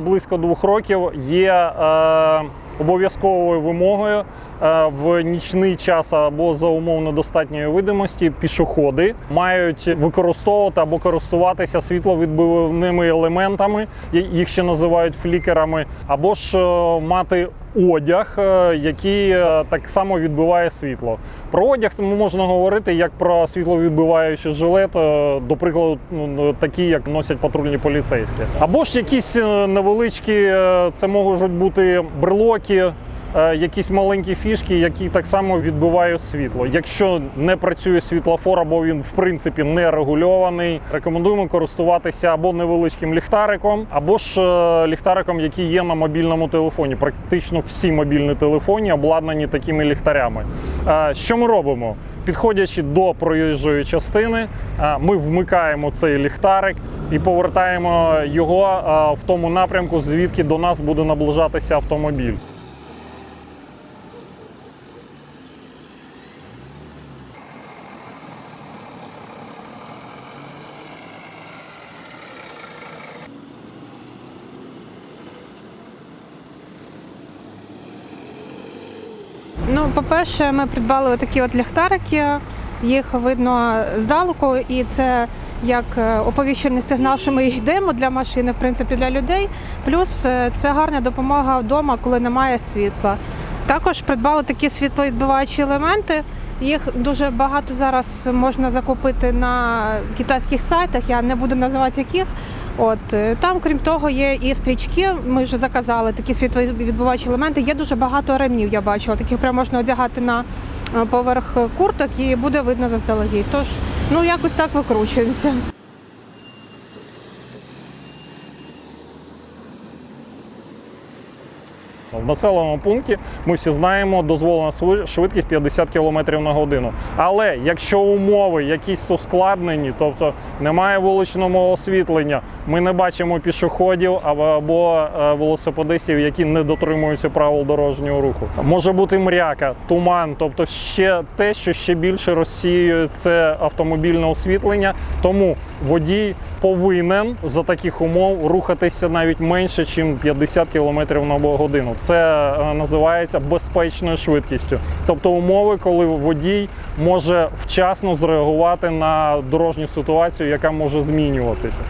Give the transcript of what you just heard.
Близько двох років є е, обов'язковою вимогою е, в нічний час або за умовно достатньої видимості пішоходи мають використовувати або користуватися світловідбивними елементами, їх ще називають флікерами, або ж е, мати одяг, е, який е, так само відбиває світло. Про одяг можна говорити як про світловідбиваючий жилет, е, до прикладу, ну, такі, як носять патрульні поліцейські. Або ж якісь невеличкі, це можуть бути брелоки. Е, Якісь маленькі фішки, які так само відбивають світло. Якщо не працює світлофор, або він в принципі не регульований, рекомендуємо користуватися або невеличким ліхтариком, або ж е, ліхтариком, який є на мобільному телефоні. Практично всі мобільні телефони обладнані такими ліхтарями. Е, Що ми робимо? Підходячи до проїжджої частини, ми вмикаємо цей ліхтарик і повертаємо його в тому напрямку, звідки до нас буде наближатися автомобіль. По-перше, ми придбали такі от ліхтарики. Їх видно здалеку, і це як е, оповіщений сигнал, що ми йдемо для машини, в принципі, для людей. Плюс е, це гарна допомога вдома, коли немає світла. Також придбали такі світловідбиваючі елементи. Їх дуже багато зараз можна закупити на китайських сайтах. Я не буду називати яких. От е, там, крім того, є і стрічки. Ми вже заказали такі світловідбиваючі елементи. Є дуже багато ремнів. Я бачила. Таких прямо можна одягати на е, поверх курток і буде видно заздалегідь. Тож ну якось так викручуємося. В населеному пункті ми всі знаємо, дозволена шви- швидкість 50 км на годину. Але якщо умови якісь ускладнені, тобто немає вуличного освітлення, ми не бачимо пішоходів або, або е, велосипедистів, які не дотримуються правил дорожнього руху. Може бути мряка, туман, тобто ще те, що ще більше розсіює це автомобільне освітлення. Тому водій повинен за таких умов рухатися навіть менше, ніж 50 км на годину. Це е, називається безпечною швидкістю. Тобто умови, коли водій може вчасно зреагувати на дорожню ситуацію, яка може змінюватися.